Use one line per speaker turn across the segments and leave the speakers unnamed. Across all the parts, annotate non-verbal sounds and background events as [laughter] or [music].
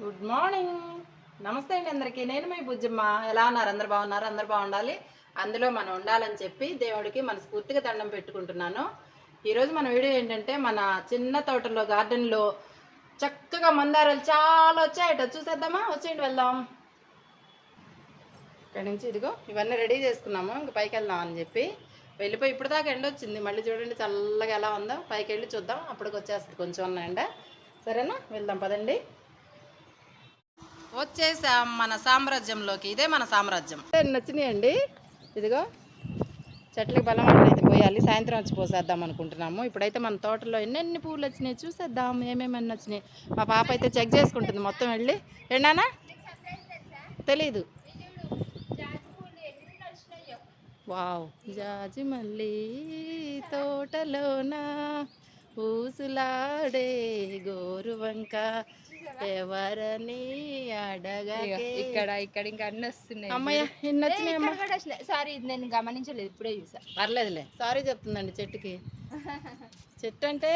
Good morning. నమస్తే అండి అందరికీ. నేను మీ బుజ్జమ్మ. ఎలా ఉన్నారు? అందరు బాగున్నారు? అందరు బాగుండాలి? అందులో మనం ఉండాలని చెప్పి దేవుడికి మనస్ఫూర్తిగా దండం పెట్టుకుంటున్నాను. ఈరోజు మన వీడియో ఏంటంటే మన చిన్న తోటలో గార్డెన్లో చక్కగా మందారాలు చాలా వచ్చాయట చూసేద్దామా? వచ్చేయండి వెళ్దాం. ఇక్కడ నుంచి ఇదిగో ఇవన్నీ రెడీ చేసుకున్నాము. ఇంక పైకి వెళ్దాం అని చెప్పి. వెళ్ళిపోయి ఇప్పుడు దాకా ఎండ వచ్చింది. మళ్ళీ చూడండి చల్లగా ఎలా ఉందో. పైకి వెళ్ళి చూద్దాం. అప్పటికి వచ్చేస్తుంది. కొంచెం ఎండ సరేనా? వెళ్దాం పదండి. వచ్చేసాం మన సామ్రాజ్యంలోకి ఇదే మన సామ్రాజ్యం. నచ్చినాయండి. ఇదిగో చెట్లకి బలం అయితే పోయాలి. సాయంత్రం వచ్చి పోసేద్దాం అనుకుంటున్నాము. ఇప్పుడైతే మన తోటలో ఎన్నెన్ని పూలు వచ్చినాయి చూసేద్దాం. ఏమేమి వచ్చినాయి మా పాప అయితే చెక్ చేసుకుంటుంది మొత్తం వెళ్ళి. ఎండానా తెలీదు. వావ్. జాజి మళ్ళీ తోటలోన? ఊసులాడే గోరువంక. ఎవరని
ఇక్కడ ఇక్కడ ఇంకా అన్ని వస్తున్నాయి.
అమ్మయ్య ఎన్ని వచ్చినాయమ్మా
సారీ నేను గమనించలేదు ఇప్పుడే చూసా.
పర్లేదులే సారీ చెప్తుందండి చెట్టుకి. చెట్టు అంటే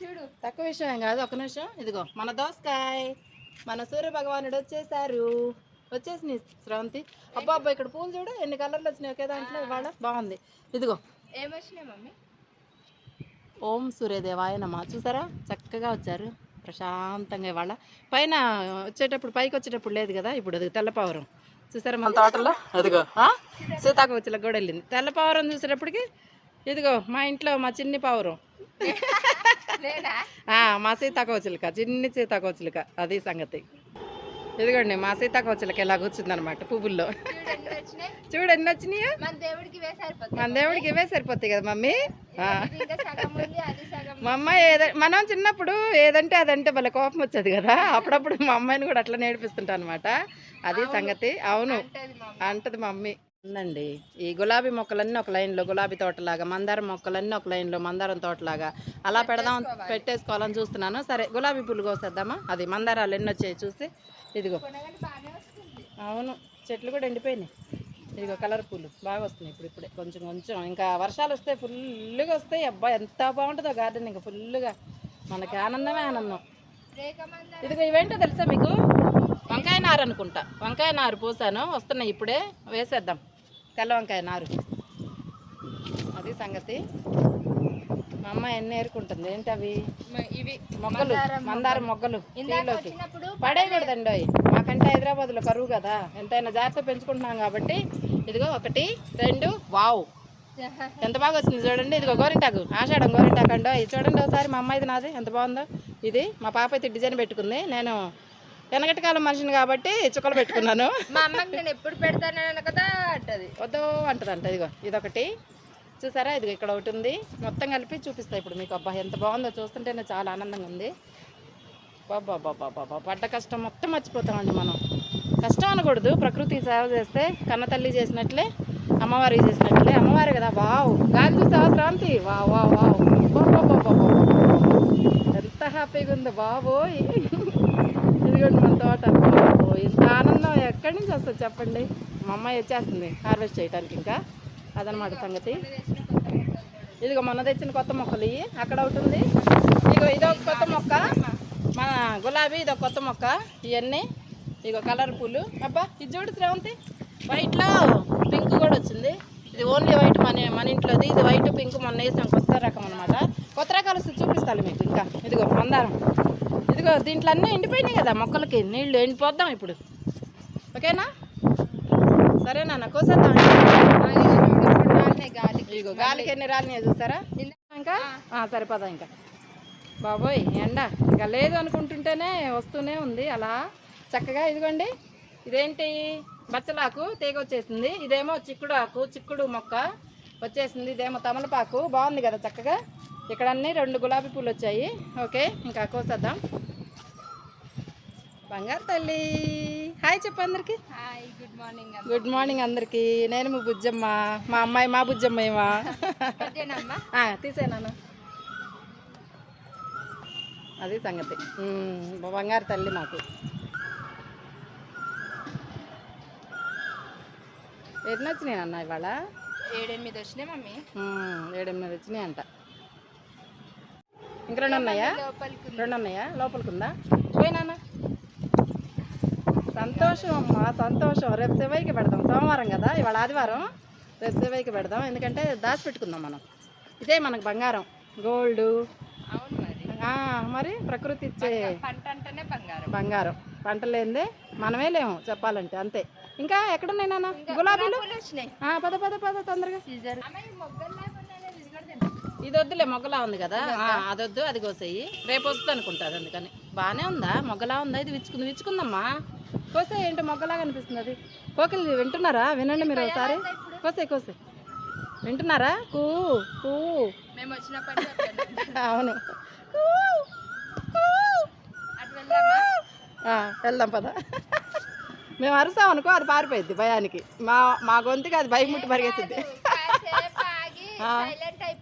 చూడు.
తక్కువ విషయం ఏం కాదు ఒక నిమిషం. ఇదిగో మన దోసకాయ మన సూర్య భగవానుడు వచ్చేసారు. వచ్చేసింది స్రవంతి అబ్బా అబ్బా ఇక్కడ పూలు చూడు ఎన్ని కలర్లు వచ్చినాయి ఒకే దాంట్లో. ఇవాళ బాగుంది. ఇదిగో.
ఏమొచ్చినాయి మమ్మీ?
ఓం సూర్యదేవాయ నమ. చూసారా? చక్కగా వచ్చారు. ప్రశాంతంగా ఇవాళ. పైన వచ్చేటప్పుడు పైకి వచ్చేటప్పుడు లేదు కదా ఇప్పుడు అది తెల్లపావురం. చూసారా మన తోటలో అదిగో. ఆ? సీతాకోచిలకు కూడా వెళ్ళింది. తెల్లపావురం చూసేటప్పటికి ఇదిగో మా ఇంట్లో మా చిన్ని పావురం. [laughs] మా సీతాకోచిలుక చిన్ని సీతాకోచిలుక. అది సంగతి. ఇదిగోండి మా సీతాకోచిలుక ఇలా కూర్చుందనమాట పువ్వుల్లో.
చూడు ఎన్ని వచ్చినాయి? మన దేవుడికి ఇవే సరిపోతాయి.
కదా మమ్మీ? మా అమ్మ ఏద మనం చిన్నప్పుడు ఏదంటే అదంటే భలే కోపం వచ్చేది కదా. అప్పుడప్పుడు మా అమ్మాయిని కూడా అట్లా నేర్పిస్తుంటా అనమాట అది సంగతి. అవును. అంటది మమ్మీ. ఉందండి. ఈ గులాబీ మొక్కలన్నీ ఒక లైన్లో గులాబీ తోటలాగా మందారం మొక్కలన్నీ ఒక లైన్లో మందారం తోటలాగా అలా పెడదాం పెట్టేసుకోవాలని చూస్తున్నాను. సరే గులాబీ పూలు కోసేద్దామా? అది మందారాలు ఎన్ని వచ్చాయి చూసి. ఇదిగో. అవును చెట్లు కూడా ఎండిపోయినాయి. ఇదిగో కలర్ పూలు. బాగా వస్తున్నాయి ఇప్పుడు ఇప్పుడే. కొంచెం కొంచెం. ఇంకా వర్షాలు వస్తే ఫుల్గా వస్తాయి. అబ్బా ఎంత బాగుంటుందో గార్డెన్ ఇంకా ఫుల్గా మనకి ఆనందమే ఆనందం. ఇదిగో ఇవేంటో తెలుసా మీకు? వంకాయ నారు అనుకుంటా. వంకాయ నారు పోసాను. వస్తున్నాయి ఇప్పుడే. వేసేద్దాం. తెల్ల వంకాయ నారు. అది సంగతి. మా అమ్మ ఎన్ని ఏరుకుంటుంది? ఏంటి అవి?
ఇవి
మొగ్గలు మందారం మొగ్గలు.
వచ్చినప్పుడు
పడేయకూడదండి అవి. మాకంటే హైదరాబాద్లో కరువు కదా. ఎంతైనా జాగ్రత్త పెంచుకుంటున్నాం కాబట్టి ఇదిగో ఒకటి రెండు వావ్. [laughs] ఎంత బాగా వచ్చింది చూడండి. ఇదిగో గోరింటాకు. ఆషాఢం గోరింటాకు అండో. ఇది చూడండి ఒకసారి మా అమ్మాయిది నాది. ఎంత బాగుందో. ఇది మా పాప అయితే డిజైన్ పెట్టుకుంది. నేను వెనకటి కాలం మనిషిని కాబట్టి చుక్కలు పెట్టుకున్నాను.
మా అమ్మకి నేను ఎప్పుడు పెడతాను కదా అంటది.
వద్దు అంటదంట ఇదిగో ఇదొకటి. చూసారా? ఇదిగో ఇక్కడ ఒకటి ఉంది. మొత్తం కలిపి చూపిస్తా ఇప్పుడు మీకు. అబ్బా ఎంత బాగుందో చూస్తుంటేనే చాలా ఆనందంగా ఉంది. బాబా బాబా బాబా పడ్డ కష్టం మొత్తం మర్చిపోతామండి మనం. కష్టం అనకూడదు. ప్రకృతి సేవ చేస్తే కన్న తల్లి చేసినట్లే అమ్మవారి చేసినట్లే. అమ్మవారి కదా. వావ్. గాలి చూసావా శ్రాంతి వావ్ వావ్. వావ్. ఎంత హ్యాపీగా ఉంది. బాబోయ్. చూడండి మన తోట. ఇంత ఆనందం ఎక్కడి నుంచి వస్తుంది చెప్పండి? మా అమ్మాయి వచ్చేస్తుంది హార్వెస్ట్ చేయడానికి ఇంకా. అదనమాట సంగతి. ఇదిగో మొన్న తెచ్చిన కొత్త మొక్కలు ఇవి. అక్కడ ఒకటి ఉంది. ఇదిగో ఇదొక కొత్త మొక్క. మన గులాబీ ఇదొక కొత్త మొక్క. ఇవన్నీ. ఇదిగో కలర్ పూలు. అబ్బా ఇది చూడు శ్రవంతి. వైట్లో పింక్ కూడా వచ్చింది. ఇది ఓన్లీ వైట్ మన మన ఇంట్లోది. ఇది వైట్ పింక్ మొన్న వేసాం. కొత్త రకం అనమాట కొత్త రకాలు చూపిస్తాను మీకు ఇంకా. ఇదిగో మందారం. ఇదిగో దీంట్లో అన్నీ ఎండిపోయినాయి కదా మొక్కలకి. నీళ్ళు ఎండిపోద్దాం ఇప్పుడు. ఓకేనా? సరేనా కోసేద్దాం.
గాలి
ఇదిగో గాలికి ఎన్ని రాలినాయి చూసారా? ఇంకా? సరిపోదా ఇంకా. బాబోయ్ ఎండ. ఇంకా లేదు అనుకుంటుంటేనే వస్తూనే ఉంది అలా. చక్కగా ఇదిగోండి. ఇదేంటి? బచ్చలాకు తీగ వచ్చేసింది. ఇదేమో చిక్కుడు ఆకు చిక్కుడు మొక్క వచ్చేసింది. ఇదేమో తమలపాకు. బాగుంది కదా చక్కగా. ఇక్కడ అన్ని రెండు గులాబీ పూలు వచ్చాయి. ఓకే ఇంకా కోసేద్దాం. బంగారు తల్లి. హాయ్ చెప్పు అందరికీ.
Hi good morning
good morning అందరికీ. నేను మీ బుజ్జమ్మ. మా అమ్మాయి మా బుజ్జమ్మ ఏమా తీసేనాను అది సంగతి. బంగారు తల్లి మాకు. ఎన్ని వచ్చినాయి అన్న ఇవాళ?
ఏడెనిమిది వచ్చినాయి మమ్మీ.
ఏడెనిమిది వచ్చినాయి అంట. ఇంక రెండు ఉన్నాయా. రెండు ఉన్నాయా? లోపలికి ఉందా? పోయినానా సంతోషం అమ్మా సంతోషం. రేపు శివయ్యకి పెడదాం. సోమవారం కదా? ఇవాళ ఆదివారం. రేపు శివయ్యకి పెడదాం. ఎందుకంటే దాచిపెట్టుకుందాం మనం. ఇదే మనకు బంగారం. గోల్డ్.
మరి.
మరి ప్రకృతి ఇచ్చే
పంట అంటేనే బంగారం.
బంగారం. పంట లేనిదే మనమే లేము చెప్పాలంటే అంతే. ఇంకా ఎక్కడున్నాయి నాన్న? గులాబీలు? పద పద పద తొందరగా.
ఇది
వద్దులే మొగ్గలా ఉంది కదా. అది వద్దు అది కోసేయి. రేపు వస్తుంది అనుకుంటుంది అందుకని. బాగానే ఉందా? మొగ్గలా ఉందా? ఇది విచ్చుకుంది విచ్చుకుందమ్మా. కోసే ఏంటో మొగ్గలా కనిపిస్తుంది అది. కోకిలు వింటున్నారా? వినండి మీరు ఒకసారి. కోసే కోసే. వింటున్నారా? కూ కూ.
మేము వచ్చినప్పటి.
అవును. వెళ్దాం పద. మేము అరుసాం అనుకో అది పారిపోయింది భయానికి. మా మా గొంతుకి అది భయం ముట్టి పరిగెత్తింది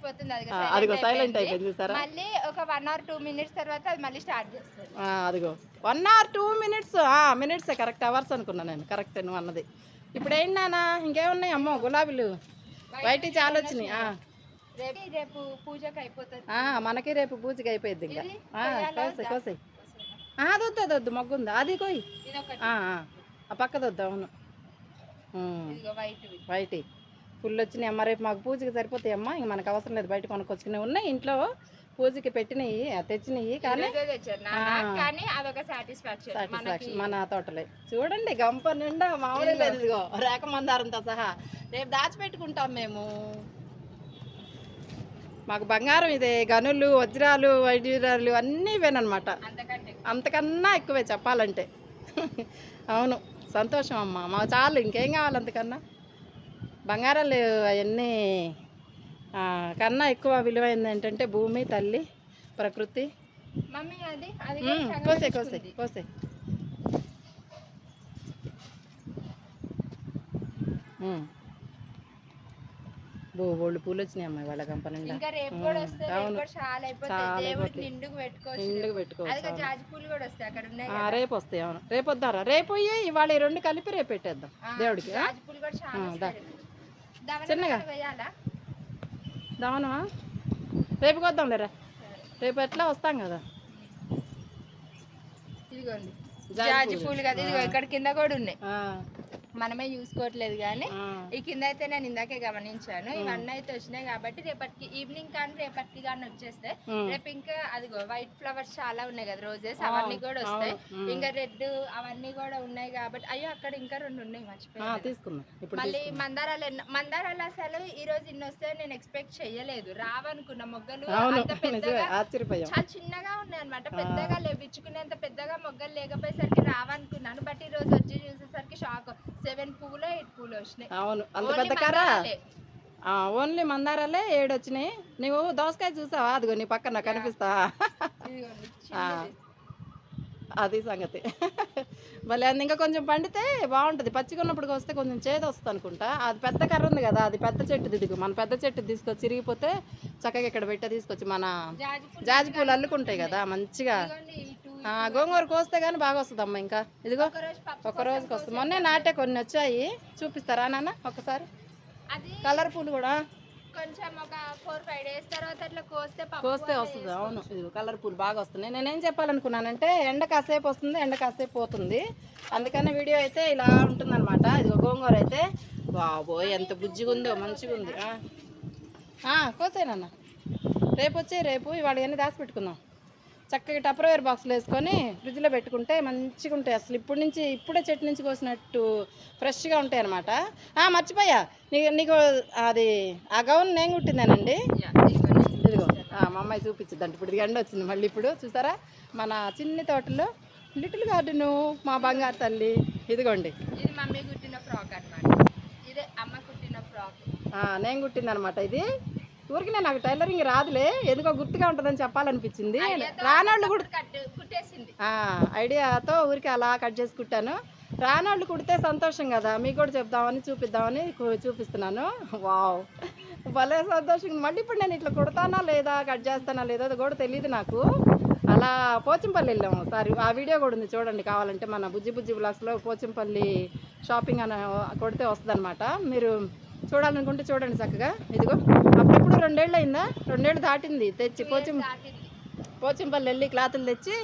అయిపోతుంది అది
అదిగో సైలెంట్ అయిపోయింది. చూసారా?
మళ్ళీ ఒక వన్ అవర్ టూ మినిట్స్ తర్వాత అది మళ్ళీ స్టార్ట్ చేస్తుంది.
అదిగో. వన్ అవర్ టూ మినిట్స్ మినిట్సే కరెక్ట్ అవర్స్ అనుకున్నా నేను. కరెక్ట్ నువ్వు అన్నది. ఇప్పుడు ఏంటి నాన్న ఇంకేమున్నాయి? అమ్మో గులాబీలు. బయట చాలా వచ్చినాయి.
రేపు పూజకి అయిపోతుంది.
మనకి రేపు పూజకి అయిపోయింది ఇంకా. కోసే కోసే అది వద్దు అది వద్దు. మొగ్గుంది అది కోయి ఆ, ఆ. ఆ పక్కది వద్దు అవును.
వైట్
బయట ఫుల్ వచ్చినాయి అమ్మ రేపు మాకు పూజకి సరిపోతాయి అమ్మ. ఇంక మనకు అవసరం లేదు. బయట కొనుక్కొచ్చుకునే ఉన్నాయి. ఇంట్లో పూజకి పెట్టినవి తెచ్చినవి. కానీ
సాటిస్ఫాక్షన్
మన తోటలే. చూడండి గంప నిండా మామూలు లేదు ఇదిగో రేఖ మందారంతో సహా. రేపు దాచిపెట్టుకుంటాం మేము. మాకు బంగారం ఇదే. గనులు వజ్రాలు వైడ్యూరాలు అన్నీ ఇవేనమాట అంతకన్నా ఎక్కువే చెప్పాలంటే. [laughs] అవును. సంతోషం అమ్మ. మా చాలు. ఇంకేం కావాలి అంతకన్నా? బంగారాలు అవన్నీ కన్నా ఎక్కువ విలువైంది ఏంటంటే భూమి తల్లి ప్రకృతి. కోసే కోసే. కోసే. బోళ్ళు పూలు వచ్చినాయి అమ్మాయి వాళ్ళ
అయిపోతాయి. నిండుకు పెట్టుకోవచ్చు.
రేపు వస్తాయి అవును. రేపు వద్దారా? రేపు పోయి ఇవాళ ఈ రెండు కలిపి రేపు పెట్టేద్దాం దేవుడికి చిన్నగా. దావనమా రేపు వద్దాం లేరా? రేపు ఎట్లా? వస్తాం కదా.
ఇదిగోండి.
జాజి పూలు.
కదా. ఇదిగో ఇక్కడ కింద కూడా ఉన్నాయి. మనమే చూసుకోవట్లేదు కానీ ఈ కింద అయితే నేను ఇందాకే గమనించాను. ఇవన్నీ అయితే వచ్చినాయి కాబట్టి రేపటికి ఈవినింగ్ కానీ రేపటికి కానీ వచ్చేస్తే. రేపు ఇంకా అదిగో వైట్ ఫ్లవర్స్ చాలా ఉన్నాయి కదా రోజెస్ అవన్నీ కూడా వస్తాయి. ఇంకా రెడ్ అవన్నీ కూడా ఉన్నాయి కాబట్టి అయ్యో అక్కడ ఇంకా రెండు ఉన్నాయి మర్చిపోయాను మళ్ళీ మందారాలు మందారాలు అసలు ఈ రోజు ఇన్ని వస్తే నేను ఎక్స్పెక్ట్ చేయలేదు. రావనుకున్న మొగ్గలు అంత పెద్దగా చాలా చిన్నగా ఉన్నాయి అనమాట పెద్దగా లేపించుకునేంత పెద్దగా మొగ్గలు లేకపోయేసరికి రావనుకున్నాను. బట్ ఈ రోజు వచ్చి చూసేసరికి షాక్ సెవెన్ పువ్వులు ఎయిట్ పువ్వులు వచ్చినాయి.
అవును. అంత పెద్ద కర్ర? ఓన్లీ మందారాలే ఏడు వచ్చినాయి. నువ్వు దోసకాయ చూసావా? అదిగో నీ పక్కన కనిపిస్తా. అది సంగతి. మళ్ళీ అది. ఇంకా కొంచెం పండితే బాగుంటుంది. పచ్చిగా ఉన్నప్పుడు వస్తే కొంచెం చేదు వస్తుంది అనుకుంటా. అది పెద్ద కర్ర ఉంది కదా అది పెద్ద చెట్టు దిగు. మన పెద్ద చెట్టు తీసుకొచ్చి చిరిగిపోతే చక్కగా ఇక్కడ పెట్టే తీసుకొచ్చి మన
జాజి పూలు
జాజి పూలు అల్లుకుంటాయి కదా మంచిగా. గోంగూర కోస్తే కానీ బాగా వస్తుంది అమ్మ ఇంకా. ఇదిగో
ఒక
రోజుకి వస్తుంది మొన్నే నాటే కొన్ని వచ్చాయి. చూపిస్తారా నాన్న ఒకసారి? కలర్ పూలు కూడా?
కొంచెం ఒక ఫోర్ ఫైవ్ డేస్ తర్వాత అట్లా కోస్తే
కోస్తే వస్తుంది అవును. ఇది కలర్ పూలు బాగా వస్తున్నాయి నేనేం చెప్పాలనుకున్నానంటే ఎండ కాసేపు వస్తుంది ఎండ కాసేపు పోతుంది. అందుకని వీడియో అయితే ఇలా ఉంటుందన్నమాట. ఇది గోంగూర అయితే. బాబోయ్ ఎంత బుజ్జిగా ఉందో మంచిగా ఉంది కోసేనన్న రేపు వచ్చి రేపు. ఇవాళ ఇవన్నీ దాచి పెట్టుకుందాం చక్కగా టపర్వేర్ బాక్స్లో వేసుకొని ఫ్రిడ్జ్లో పెట్టుకుంటే మంచిగా ఉంటాయి అసలు. ఇప్పుడు నుంచి ఇప్పుడే చెట్టు నుంచి కోసినట్టు ఫ్రెష్గా ఉంటాయి అనమాట మర్చిపోయా. నీకు నీకు అది ఆ గౌన్ నేను కుట్టిందేనండి. ఇదిగో. ఆ, మా అమ్మాయి చూపించిందంట ఇప్పుడు ఇది ఎండ వచ్చింది మళ్ళీ ఇప్పుడు. చూసారా? మన చిన్ని తోటలో లిటిల్ గార్డెను మా బంగారు తల్లి. ఇదిగోండి.
ఇది మమ్మీ కుట్టిన ఫ్రాక్ అన్నమాట. ఇదే అమ్మ కుట్టిన ఫ్రాక్.
ఆ, నేను కుట్టిందనమాట ఇది. ఊరికి నాకు టైలరింగ్ రాదులే ఎందుకో గుర్తుగా ఉంటుందని చెప్పాలనిపించింది. రానోళ్ళు కూడా ఐడియాతో ఊరికి అలా కట్ చేసి కుట్టాను. రానోళ్ళు కుడితే సంతోషం కదా మీకు కూడా చెప్దామని చూపిద్దామని చూపిస్తున్నాను. వావ్. భలే సంతోషం మళ్ళీ ఇప్పుడు నేను ఇట్లా కుడతానా లేదా కట్ చేస్తానా లేదా అది కూడా తెలియదు నాకు. అలా పోచంపల్లి వెళ్ళాము సారీ ఆ వీడియో కూడా ఉంది చూడండి కావాలంటే మన బుజ్జి బుజ్జి బ్లాగ్స్లో పోచంపల్లి షాపింగ్ అని కొడితే వస్తుంది మీరు చూడాలనుకుంటే చూడండి చక్కగా. ఇదిగో అప్పుడప్పుడు రెండేళ్ళు అయిందా రెండేళ్ళు దాటింది తెచ్చి పోచం పోచంపల్లి వెళ్ళి క్లాతులు తెచ్చి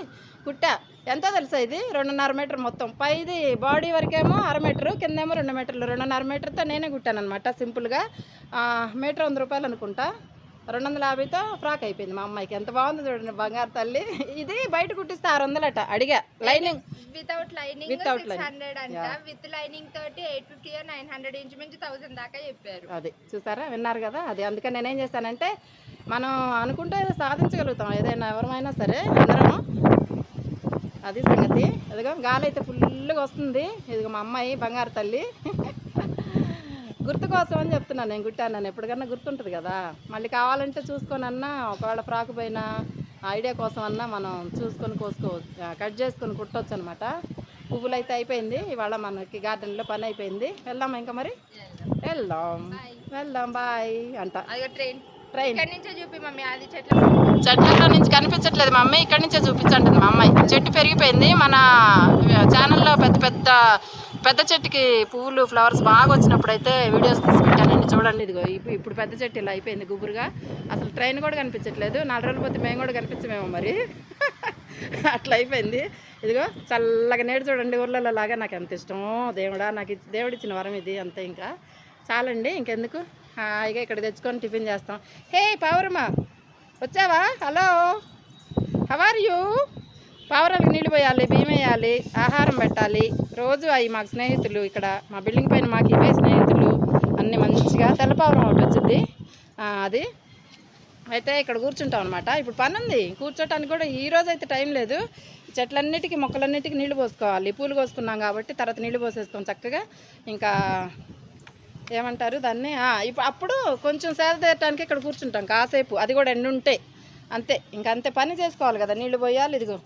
కుట్టా. ఎంత తెలుసా ఇది? రెండున్నర మీటర్ మొత్తం. పైది బాడీ వరకేమో అర మీటరు కిందేమో రెండు మీటర్లు. రెండున్నర మీటర్తో నేనే కుట్టాను అనమాట సింపుల్గా మీటర్ వంద రూపాయలు అనుకుంటా. రెండు వందల యాభైతో ఫ్రాక్ అయిపోయింది మా అమ్మాయికి. ఎంత బాగుంది చూడండి బంగారు తల్లి. ఇది బయట కుట్టిస్తే ఆరు వందలట అడిగా lining
without lining
lining.
Hundred అంట. విత్ లైనింగ్ తోటి ఎయిట్ ఫిఫ్టీ నైన్ హండ్రెడ్ ఇంచుమించు థౌసండ్ దాకా చెప్పారు.
అది. చూసారా? విన్నారు కదా? అది. అందుకని నేనేం చేస్తానంటే మనం అనుకుంటే సాధించగలుగుతాం. ఏదైనా ఎవరమైనా సరే అందరం అది సంగతి. అదిగో గాలి అయితే ఫుల్గా వస్తుంది. ఇదిగో మా అమ్మాయి బంగారు తల్లి. గుర్తు కోసం అని చెప్తున్నాను నేను కుట్టాను ఎప్పటికన్నా గుర్తుంటుంది కదా. మళ్ళీ కావాలంటే చూసుకొని అన్నా ఒకవేళ ఫ్రాక్ పైన ఐడియా కోసం అన్నా మనం చూసుకొని కోసుకోవచ్చు కట్ చేసుకొని కుట్టవచ్చు అనమాట పువ్వులు అయితే అయిపోయింది. ఇవాళ మనకి గార్డెన్లో పని అయిపోయింది. వెళ్దామా ఇంకా మరి? వెళ్దాం. వెళ్దాం బాయ్ అంట.
ట్రైన్.
ట్రైన్.
ఇక్కడ నుంచే చూపి మమ్మీ అది చెట్ల
చెట్ల నుంచి కనిపించట్లేదు మా అమ్మాయి ఇక్కడి నుంచే చూపించండి మా అమ్మాయి. చెట్టు పెరిగిపోయింది. మన ఛానల్లో పెద్ద పెద్ద పెద్ద చెట్టుకి పువ్వులు ఫ్లవర్స్ బాగా వచ్చినప్పుడు అయితే వీడియోస్ తీసి పెట్టానండి చూడండి ఇదిగో ఇప్పుడు పెద్ద చెట్టు ఇలా అయిపోయింది గుబురుగా. అసలు ట్రైన్ కూడా కనిపించట్లేదు. నాలుగు రోజులు పోతే మేము కూడా కనిపించమేమో మరి. [laughs] అట్లా అయిపోయింది. ఇదిగో చల్లగా నేడు చూడండి ఊర్లలో లాగా నాకు ఎంత ఇష్టం దేవుడా నాకు దేవుడు ఇచ్చిన వరం ఇది అంతే ఇంకా. చాలండి ఇంకెందుకు? హాయిగా ఇక్కడ తెచ్చుకొని టిఫిన్ చేస్తాం. హే పౌరమా వచ్చావా? Hello how are you? పావురాలకు నీళ్ళు పోయాలి బియ్యం ఆహారం పెట్టాలి. రోజు అవి మాకు స్నేహితులు ఇక్కడ మా బిల్డింగ్ పైన మాకు ఇవే స్నేహితులు. అన్నీ మంచిగా తెల్లపావురం ఒకటి వచ్చింది. అది. అయితే ఇక్కడ కూర్చుంటాం అనమాట ఇప్పుడు పని ఉంది. కూర్చోటానికి కూడా ఈ రోజు అయితే టైం లేదు. చెట్లన్నిటికీ మొక్కలన్నిటికీ నీళ్ళు పోసుకోవాలి. పూలు కోసుకున్నాం కాబట్టి తర్వాత నీళ్ళు పోసేస్తాం చక్కగా. ఇంకా ఏమంటారు దాన్ని? ఇప్పుడు అప్పుడు కొంచెం సేద తీయటానికి ఇక్కడ కూర్చుంటాం కాసేపు. అది కూడా ఎండుంటే. అంతే. ఇంకా అంతే పని చేసుకోవాలి కదా. నీళ్ళు పోయాలి ఇదిగో.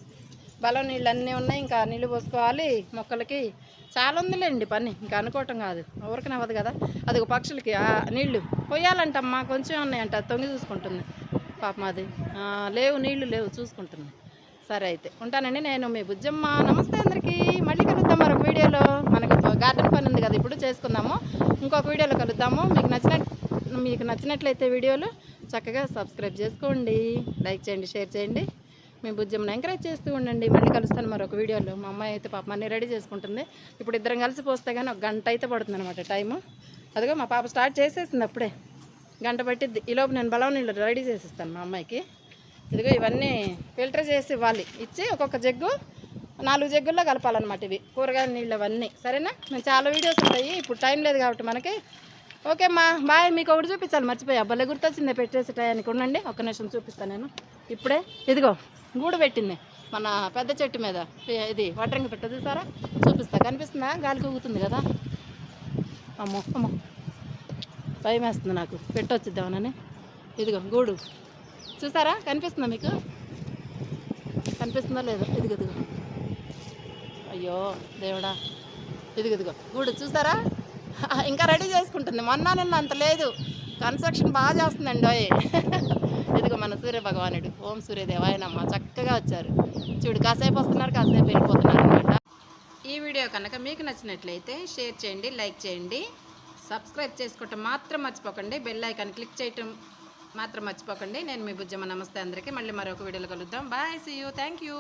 బలం నీళ్ళు అన్నీ ఉన్నాయి ఇంకా నీళ్ళు పోసుకోవాలి మొక్కలకి. చాలా ఉందిలేండి పని ఇంకా అనుకోవటం కాదు. ఎవరికి అవ్వదు కదా. అది పక్షులకి నీళ్ళు. నీళ్ళు పోయాలంటమ్మా కొంచెం ఉన్నాయంట అది తొంగి చూసుకుంటుంది. పాపం అది. లేవు నీళ్ళు లేవు చూసుకుంటుంది. సరే అయితే ఉంటానండి నేను మీ బుజ్జమ్మ. నమస్తే అందరికీ. మళ్ళీ కలుద్దాం మరొక వీడియోలో. మనకి గార్డెన్ పని ఉంది కదా ఇప్పుడు చేసుకుందాము. ఇంకొక వీడియోలో కలుద్దాము. మీకు నచ్చిన మీకు నచ్చినట్లయితే వీడియోలు చక్కగా సబ్స్క్రైబ్ చేసుకోండి. లైక్ చేయండి షేర్ చేయండి. మీ బుజ్జమ్మను ఎంకరేజ్ చేస్తూ ఉండండి. మళ్ళీ కలుస్తాను మరొక వీడియోలో. మా అమ్మాయి అయితే పాప అన్నీ రెడీ చేసుకుంటుంది. ఇప్పుడు ఇద్దరం కలిసి పోస్తే కానీ ఒక గంట అయితే పడుతుంది అనమాట టైము. అదిగో మా పాప స్టార్ట్ చేసేసింది అప్పుడే. గంట పట్టిద్ది. ఈలోపు నేను బలం నీళ్ళు రెడీ చేసిస్తాను మా అమ్మాయికి. ఇదిగో ఇవన్నీ ఫిల్టర్ చేసి ఇవ్వాలి. ఇచ్చి ఒక్కొక్క జగ్గు నాలుగు జగ్గుల్లో కలపాలన్నమాట ఇవి. కూరగాయల నీళ్ళు అవన్నీ. సరేనా? నేను చాలా వీడియోస్ ఉంటాయి. ఇప్పుడు టైం లేదు కాబట్టి మనకి. ఓకే మా బాయ్. మీకు ఒకటి చూపించాలి. మర్చిపోయి. అబ్బాయి గుర్తొచ్చింది. పెట్టేసి టయానికి ఉండండి. ఒక్క నిమిషం చూపిస్తాను నేను. ఇప్పుడే? ఇదిగో గూడు పెట్టింది. మన పెద్ద చెట్టు మీద. ఇది వడ్రంగి పెట్ట చూసారా? చూపిస్తా. కనిపిస్తుందా? గాలి కూగుతుంది కదా. అమ్మో అమ్మో. భయం వేస్తుంది నాకు. పెట్టొచ్చిద్దామనని. ఇదిగో గూడు. చూసారా? కనిపిస్తుందా మీకు? కనిపిస్తుందా లేదో? ఇదిగో ఇదిగో. అయ్యో దేవుడా. ఇదిగో ఇదిగో. గూడు చూసారా? ఇంకా రెడీ చేసుకుంటుంది. మొన్న నిన్న అంత లేదు. కన్స్ట్రక్షన్ బాగా చేస్తుందండి ఓయ్. ఇదిగో మన సూర్య భగవానుడు ఓం సూర్యదేవాయనమ్మ చక్కగా వచ్చారు. చూడు కాసేపు వస్తున్నారు కాసేపు వెళ్ళిపోతున్నారు అనమాట ఈ వీడియో కనుక మీకు నచ్చినట్లయితే షేర్ చేయండి లైక్ చేయండి. సబ్స్క్రైబ్ చేసుకోవటం మాత్రం మర్చిపోకండి. బెల్ ఐకాన్ క్లిక్ చేయటం మాత్రం మర్చిపోకండి. నేను మీ బుజ్జమ్మ నమస్తే అందరికీ. మళ్ళీ మరొక వీడియోలో కలుద్దాం. Bye see you thank you